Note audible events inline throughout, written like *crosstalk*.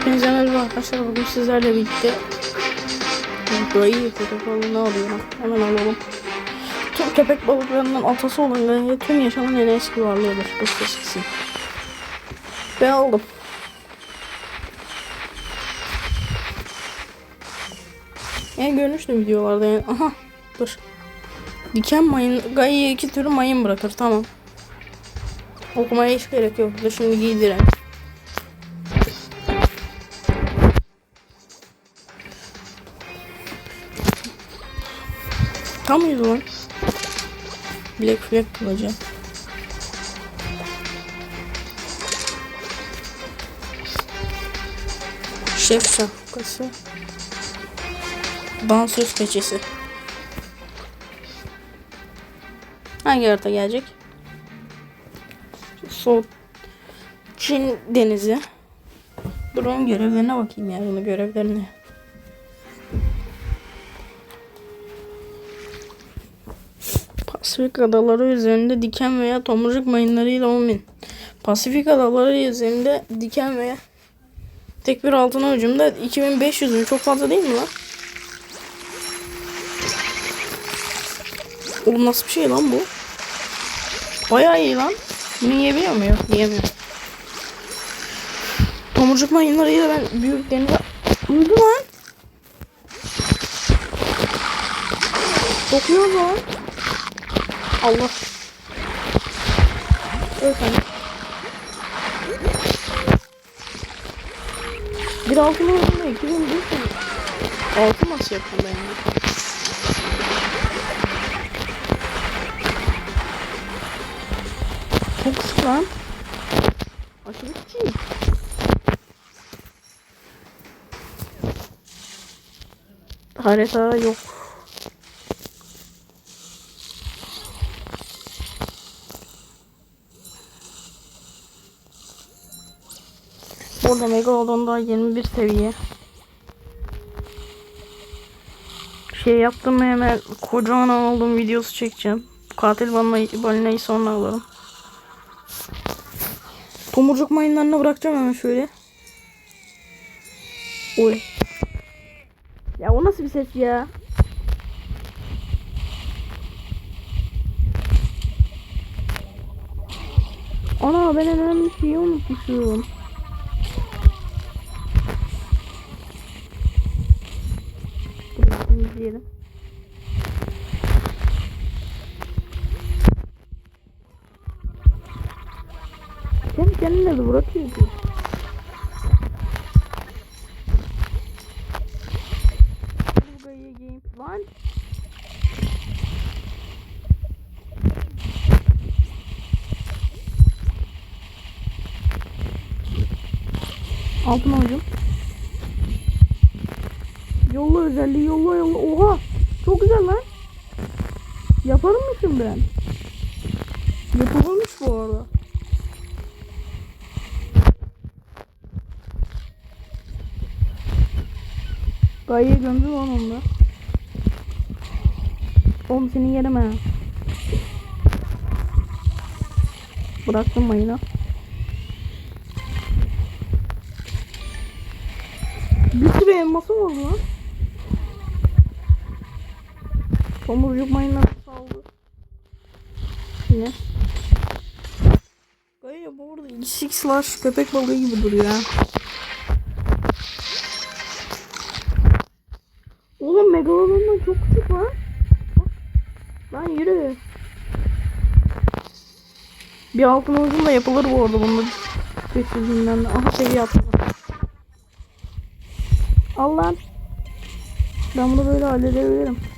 Hepinize merhaba arkadaşlar. Bugün sizlerle birlikte köpek balığını alıyorum. Hemen alalım. Tüm köpek balıklarının atası olan Gayı tüm yaşamın en eski varlığıdır. Bu sesisi. Ben aldım. En görmüştüm videolarda yani. Aha dur. Diken mayın, Gayı iki türlü mayın bırakır tamam. Okumaya hiç gerek yok. Dur şimdi giydirelim. Tam mıyız lan? Black Flag kılıcı. Şef şapkası. Dansöz keçesi. Hangi harita gelecek? Sol Çin denizi. Dur onun görevlerine bakayım ya bunun görevlerine. Pasifik adaları üzerinde diken veya tomurcuk mayınlarıyla olmayın. Pasifik adaları üzerinde diken veya tek bir altına hücumda 2500 mü? Çok fazla değil mi lan? Oğlum nasıl bir şey lan bu? Bayağı iyi lan. Bunu yiyebiliyor muyum? Yiyemiyor. Tomurcuk mayınlarıyla ben büyük denize... Uyudu lan. Dokuyor lan. Allah. Öl sen. Bir altın olduğunda iki bin bir mi? Altın nasıl yaptım ben ya? Çok sık lan. Aşırı küçük. Harita yok. Burada Megalodon'da 21 seviye. Şey yaptım mı hemen kocaman oldum videosu çekeceğim. Katil balinayı, balinayı sonra alırım. Tomurcuk mayınlarını bırakacağım hemen şöyle. Oy. Ya o nasıl bir ses ya? Ana ben en önemli şeyi unutmuşum. Dur temizleyelim. Kendi kendine de bırakıyor ki. Buraya game lan. Altın hocam. Özelliği yolla yolla. Oha! Çok güzel lan. Yaparmışım ben. Yapılmış bu arada. Gayet gömdü lan onda. Oğlum seni yerim ha. Bıraktım mayına. Bir sürü elması var lan. Tomurcuk mayınlar saldı. Yine. Gayet bu arada Six slash köpek balığı gibi duruyor ha. Oğlum Megalodon'dan çok küçük lan. Lan yürü. Bir altın uzun da yapılır bu arada bunun sessizliğinden de. Aha seviye atladım. Al lan. Ben bunu böyle halledebilirim.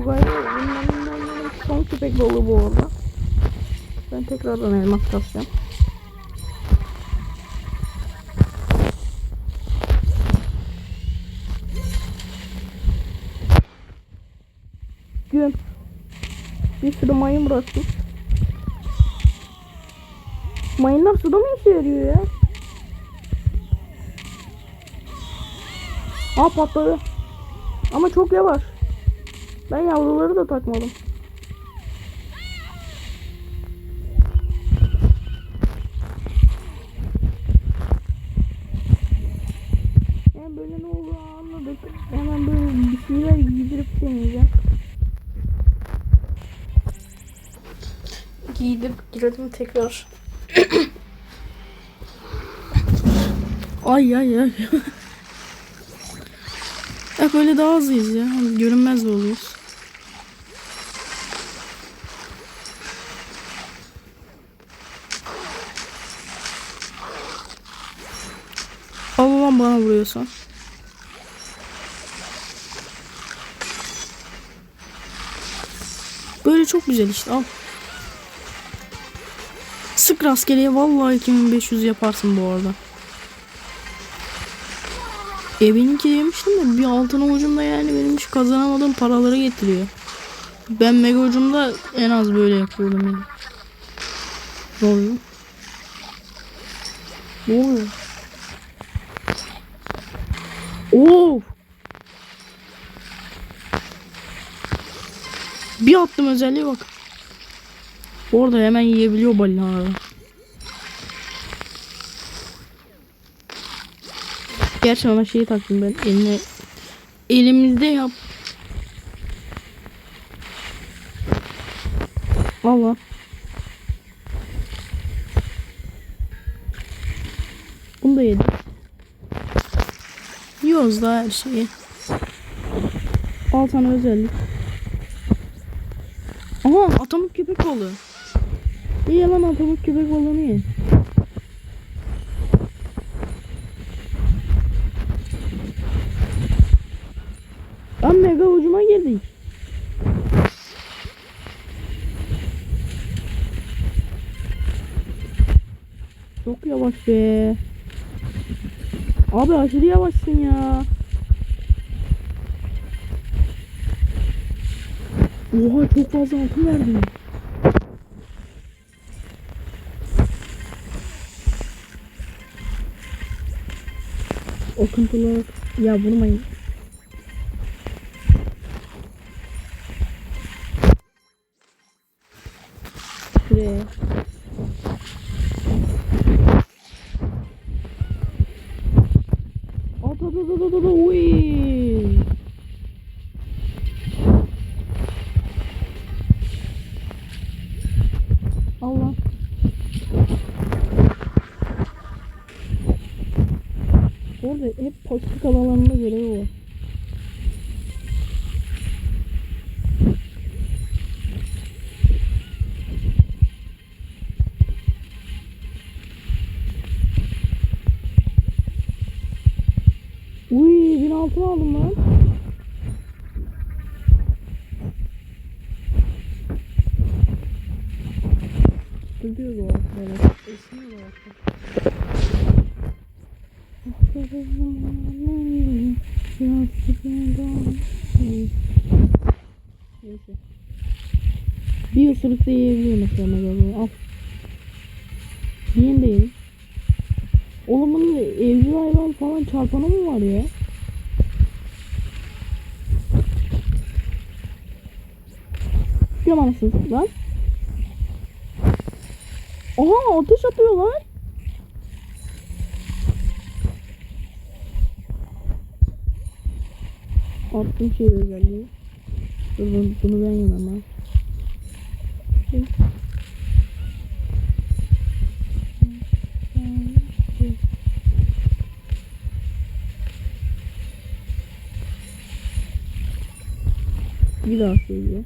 Bu gayet bunların son köpek balığı bu arada. Ben tekrardan elmas kasacağım. Gün. Bir sürü mayın bıraktım. Mayınlar suda mı işe yarıyor ya? Aa patladı. Ama çok yavaş. Ben yavruları da takmadım. Yani böyle ne olduğunu anladık. Hemen böyle bir şeyler giydirip deneyeceğim. Giydirip girelim tekrar. ay ay ay. *laughs* Ya böyle daha hızlıyız ya. Görünmez de oluyoruz. Lan bana vuruyorsan. Böyle çok güzel işte al. Sık rastgeleye vallahi 2500 yaparsın bu arada. E benimki yemiştim de bir altın ucunda yani benim hiç kazanamadığım paraları getiriyor. Ben mega ucumda en az böyle yapıyordum yani. Ne oluyor? Ne oluyor? Oo! Bir attım özelliğe bak. Orada hemen yiyebiliyor balinaları. Gerçi ona şeyi taktım ben eline. Elimizde yap. Allah. Yiyoruz da her şeyi. Al sana özellik. Aha atomik köpek balığı. İyi lan atomik köpek balığını ye. Lan mega ucuma girdik. Çok yavaş be. Abi aşırı yavaşsın ya. Oha çok fazla altın verdin. Akıntılar. Ya vurmayın. Orada hep pasifik alanlarında görevi var. Uy bin altın aldım lan. Duruyor bu arkadaşlar. Esniyor bu arkadaşlar. Neyse. Bir ısırık da mesela Megalodon. Al. Yiyin de yiyin. Oğlum bunun evcil hayvan falan çarpanı mı var ya? Anasını lan. Aha ateş atıyor lan. Attım şey özelliği. Dur bunu, bunu ben yemem ha. Bir daha söylüyor.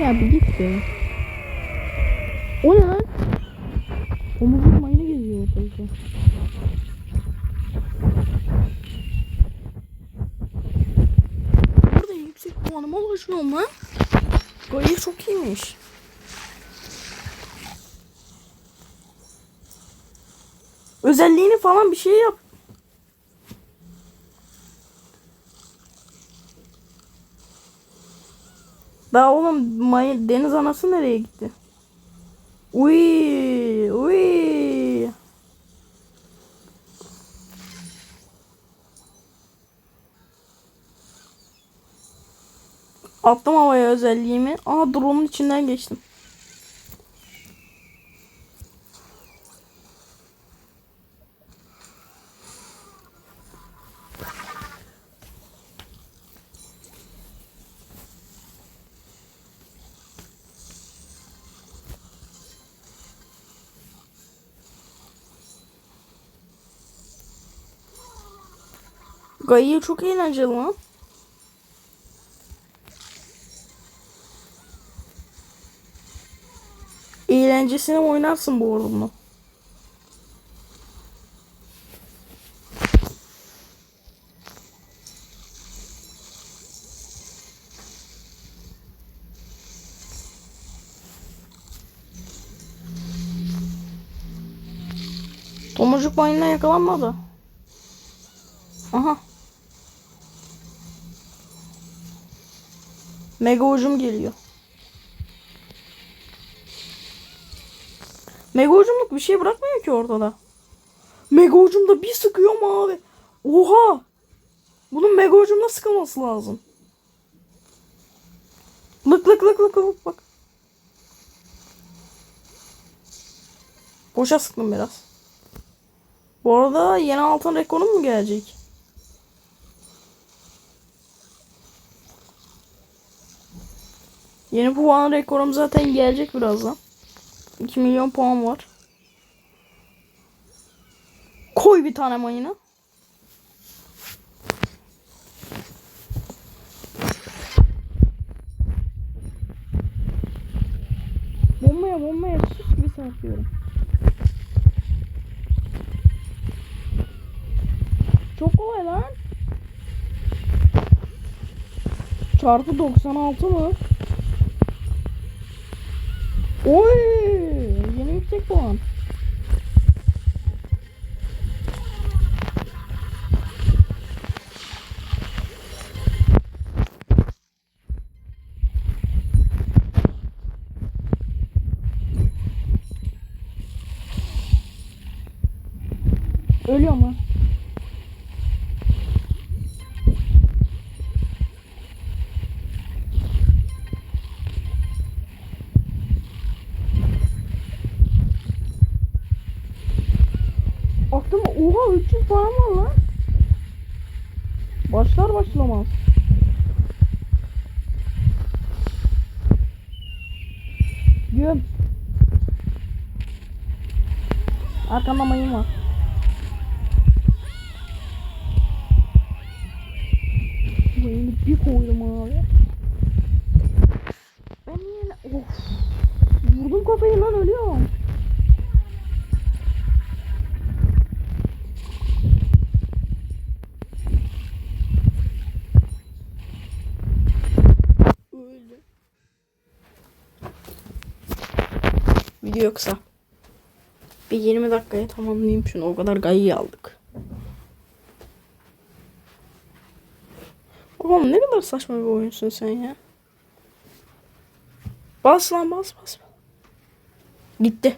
Ya bir git be. O ne lan? Omuzun mayını geziyor ortalıkta. Burada yüksek puanıma ulaşıyorum lan. Böyle çok iyiymiş. Özelliğini falan bir şey yap. Daha oğlum may deniz anası nereye gitti? Uy, uy. Attım havaya özelliğimi. Aha drone'un içinden geçtim. Gaia çok eğlenceli lan. Eğlencesine oynarsın bu bunu. Tomurcuk mayına yakalanmadı. Mega ucum geliyor. Mega ucumluk bir şey bırakmıyor ki ortada. Mega ucumda bir sıkıyor mu abi? Oha! Bunun mega ucumda sıkılması lazım. Lık lık lık lık lık bak. Boşa sıktım biraz. Bu arada yeni altın rekorum mu gelecek? Yeni puan rekorum zaten gelecek birazdan. 2 milyon puan var. Koy bir tane mayına. Bombaya bombaya sus gibi sarkıyorum. Çok kolay lan. Çarpı 96 mı? Oy! Yeni yüksek puan. Ölüyor mu? Aklıma oha 300 param var lan. Başlar başlamaz. Göm. Arkamda mayın var. Mayını bir koydum abi. Ben yine of. Vurdum kafayı lan ölüyorum. Kısa. Bir 20 dakikaya tamamlayayım şunu. O kadar gayı aldık. Oğlum ne kadar saçma bir oyunsun sen ya. Bas lan bas bas. Gitti.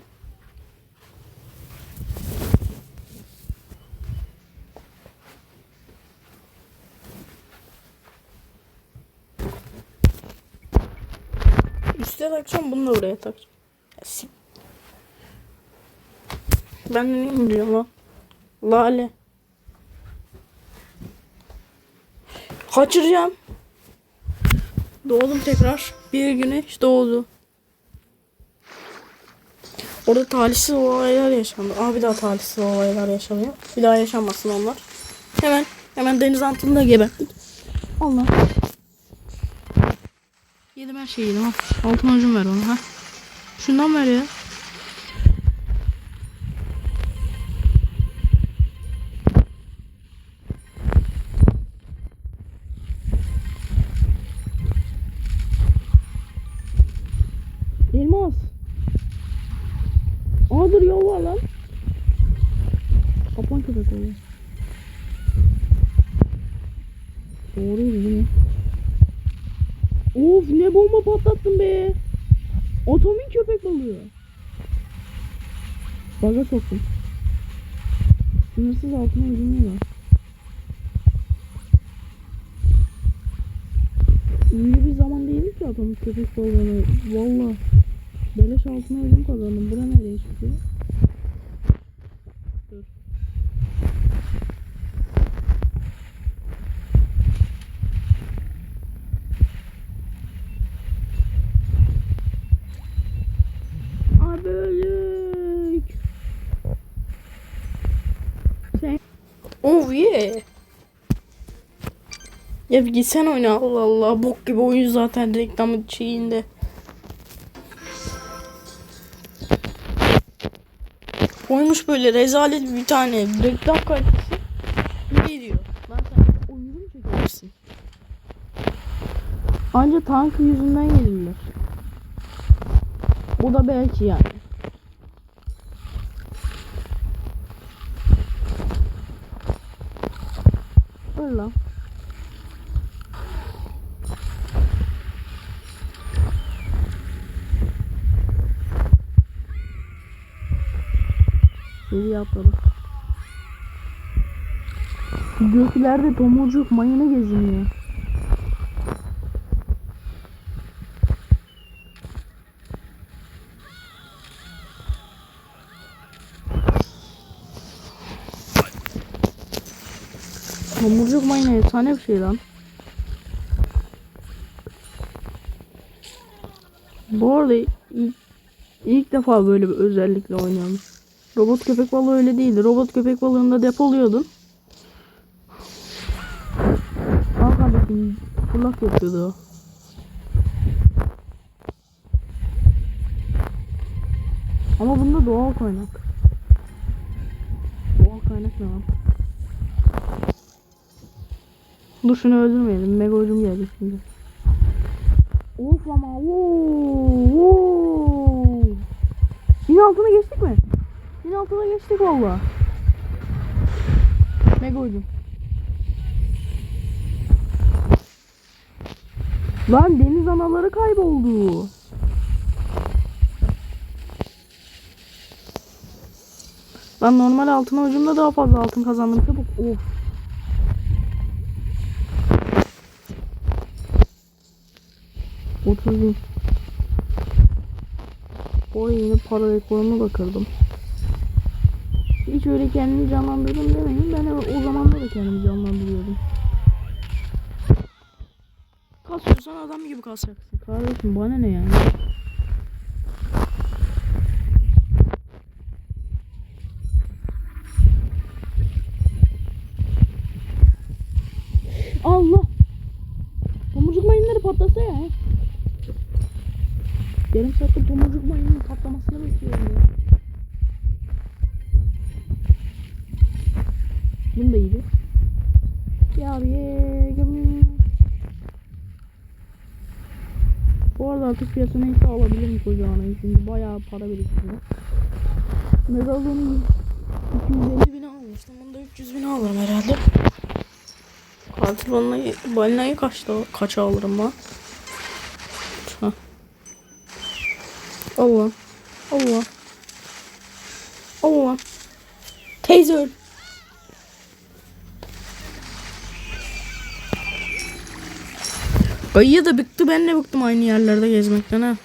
Üste takacağım bunu da buraya takacağım. Ya, Ben de ne biliyorum lan? Lale. Kaçıracağım. Doğdum tekrar. Bir güneş doğdu. Orada talihsiz olaylar yaşandı. Aa bir daha talihsiz olaylar yaşanıyor. Bir daha yaşanmasın onlar. Hemen hemen deniz altında geberttik. Allah. Yedim her şeyi yedim. Al. Altın ucum ver ona. Ha. Şundan ver ya. Elmas. Aa dur yol var lan. Kaplan köpek öyle. Doğruydu değil mi? Of ne bomba patlattın be. Atomin köpek balığı. Baga soktum. Sınırsız altına var. Öyle bir zaman değil ki atomin köpek balığı. Valla. Beleş altına ucum kazandım. Bura nereye çıkıyor? Dur. Abi öldük. Sen... Oh yeah. Ya bir gitsen oyna Allah Allah. Bok gibi oyun zaten reklamı şeyinde. Koymuş böyle rezalet bir tane reklam kalitesi. Ne diyor? Lan sen oyunu mu? Anca tank yüzünden gelirler. Bu da belki yani. Öyle lan. Seviye atladı. Göklerde domuzcuk mayını geziniyor. Domuzcuk mayını efsane bir şey lan. Bu arada ilk, ilk defa böyle bir özellikle oynuyorum. Robot köpek balığı öyle değildi. Robot köpek balığında depoluyordun. Al kardeşim fırlak yapıyordu o. Ama bunda doğal kaynak. Doğal kaynak ne lan? Dur şunu öldürmeyelim. Mega ucum geldi şimdi. Of ama wow, wow. Yine altına geçtik mi? Yine altına geçtik valla. Mega ucum. Lan deniz anaları kayboldu. Lan normal altın ucumda daha fazla altın kazandım çabuk. Of. Otuz bin. O yeni para rekorumu da kırdım. Hiç öyle kendimi canlandırdım demeyin. Ben o zamanlar da kendimi canlandırıyordum. Kasıyorsan adam gibi kasacaksın. Kardeşim bana ne yani? Allah! Tomurcuk mayınları patlasa ya. Yarım saattir tomurcuk mayının patlamasını bekliyorum ya. Bunu da iyiydi. Ya gömüm. Bu arada artık piyasa neyse alabilirim kocağına. Çünkü bayağı para biriktiriyor. Megalon'u 250 bin almıştım. Bunu da 300 bin alırım herhalde. Katil balinayı, balinayı kaçta, kaça alırım lan? Hah. Allah. Allah. Allah. Taser. Ayı da bıktı ben de bıktım aynı yerlerde gezmekten ha.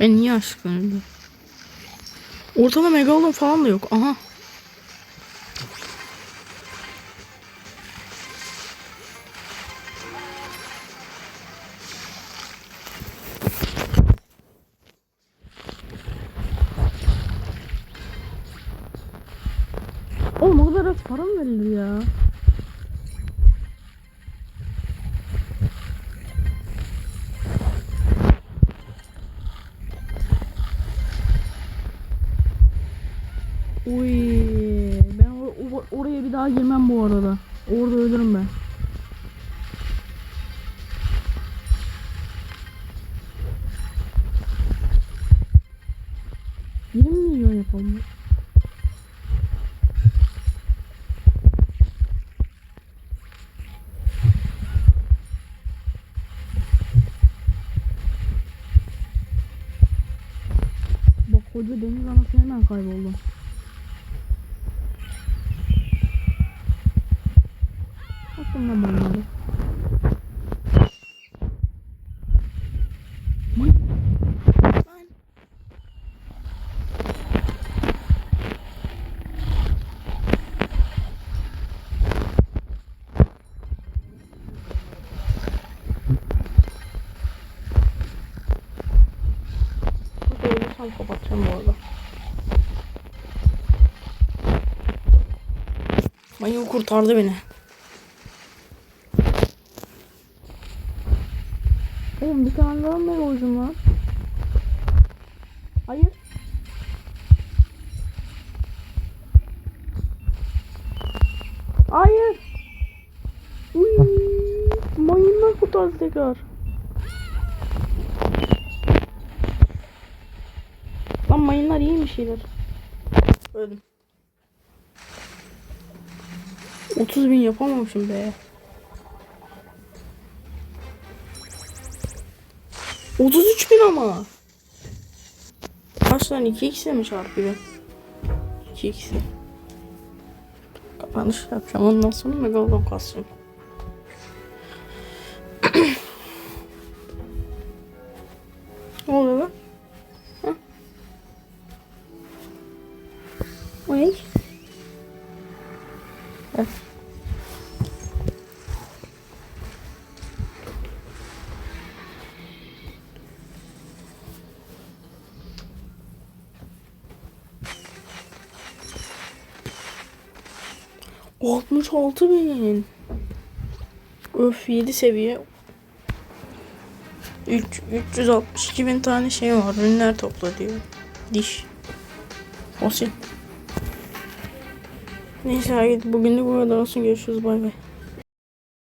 Ben niye aşıktan öldüm? Ortada megalodon falan da yok. Aha. Daha girmem bu arada. Orada ölürüm ben. Yirmi milyon yapalım. Bak koca deniz anası hemen kayboldu. Lan. Tam kapatacağım bu arada. Mayın kurtardı beni. Oğlum bir tane daha mega ucum var. Hayır. Hayır. Uy, kurtardı tekrar. Lan mayınlar iyi bir şeyler. Öldüm. 30 bin yapamamışım be. 33 bin ama. Kaç tane 2x'e mi çarpıyor? 2x'e. Kapanış yapacağım. Ondan sonra megalodon kasacağım. 66 bin. Öf 7 seviye. 3, 362 bin tane şey var. Ürünler topla diyor. Diş. Fosil. Şey. Neyse hadi bugünlük bu kadar olsun. Görüşürüz. Bay bay.